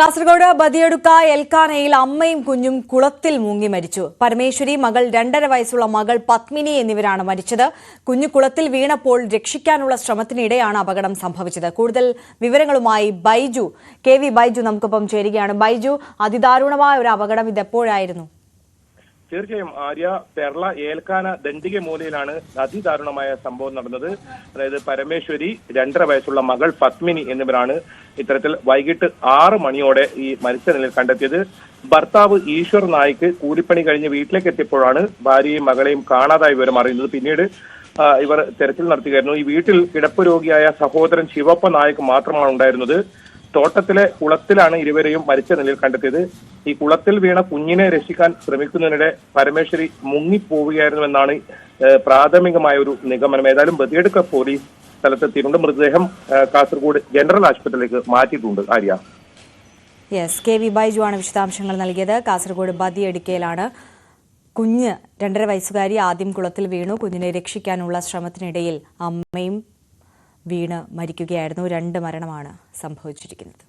കാസർഗോഡ് ബദിയടുക്ക എൽക്കാനയിൽ അമ്മയും കുഞ്ഞും കുളത്തിൽ മുങ്ങി മരിച്ചു. പരമേശ്വരി മകൾ രണ്ടര വയസ്സുള്ള മകൾ പത്മിനി എന്നിവരാണ് മരിച്ചത്. കുഞ്ഞു കുളത്തിൽ വീണപ്പോൾ രക്ഷിക്കാനുള്ള ശ്രമത്തിനിടെയാണ് അപകടം സംഭവിച്ചത്. കൂടുതൽ വിവരങ്ങളുമായി ബൈജു. കെ വി ബൈജു നമുക്കൊപ്പം ചേരുകയാണ്. ബൈജു അതിദാരുണമായ ഒരു അപകടം ഇതെപ്പോഴായിരുന്നു? തീർച്ചയായും ആര്യ പെർള ഏൽക്കാന ദണ്ഡിക മൂലയിലാണ് അതിദാരുണമായ സംഭവം നടന്നത്. അതായത് പരമേശ്വരി രണ്ടര വയസ്സുള്ള മകൾ പത്മിനി എന്നിവരാണ് ഇത്തരത്തിൽ വൈകിട്ട് ആറ് മണിയോടെ ഈ മരിച്ച നിലയിൽ കണ്ടെത്തിയത്. ഭർത്താവ് ഈശ്വർ നായിക്ക് കൂലിപ്പണി കഴിഞ്ഞ് വീട്ടിലേക്ക് എത്തിയപ്പോഴാണ് ഭാര്യയും മകളെയും കാണാതായി വിവരം അറിയുന്നത്. പിന്നീട് ഇവർ തെരച്ചിൽ നടത്തുകയായിരുന്നു. ഈ വീട്ടിൽ കിടപ്പ് രോഗിയായ സഹോദരൻ ശിവപ്പ നായിക്ക് മാത്രമാണ് ഉണ്ടായിരുന്നത്. തോട്ടത്തിലെ കുളത്തിലാണ് ഇരുവരെയും മരിച്ച നിലയിൽ കണ്ടെത്തിയത്. ഈ കുളത്തിൽ വീണ കുഞ്ഞിനെ രക്ഷിക്കാൻ ശ്രമിക്കുന്നതിനിടെ പരമേശ്വരി മുങ്ങിപ്പോവുകയായിരുന്നുവെന്നാണ് പ്രാഥമികമായ ഒരു നിഗമനം. ഏതായാലും ബദിയെടുക്ക പോലീസ് സ്ഥലത്തെത്തിയിട്ടുണ്ട്. മൃതദേഹം കാസർഗോഡ് ജനറൽ ആശുപത്രിയിലേക്ക് മാറ്റിയിട്ടുണ്ട്. Arya. Yes K V Baiju ആണ് വിശദാംശങ്ങൾ നൽകിയത്. കാസർഗോഡ് ബദിയടുക്കയിലാണ് കുഞ്ഞ് രണ്ടര വയസ്സുകാരി ആദ്യം കുളത്തിൽ വീണു. കുഞ്ഞിനെ രക്ഷിക്കാനുള്ള ശ്രമത്തിനിടയിൽ അമ്മയും വീണ് മരിക്കുകയായിരുന്നു. രണ്ട് മരണമാണ് സംഭവിച്ചിരിക്കുന്നത്.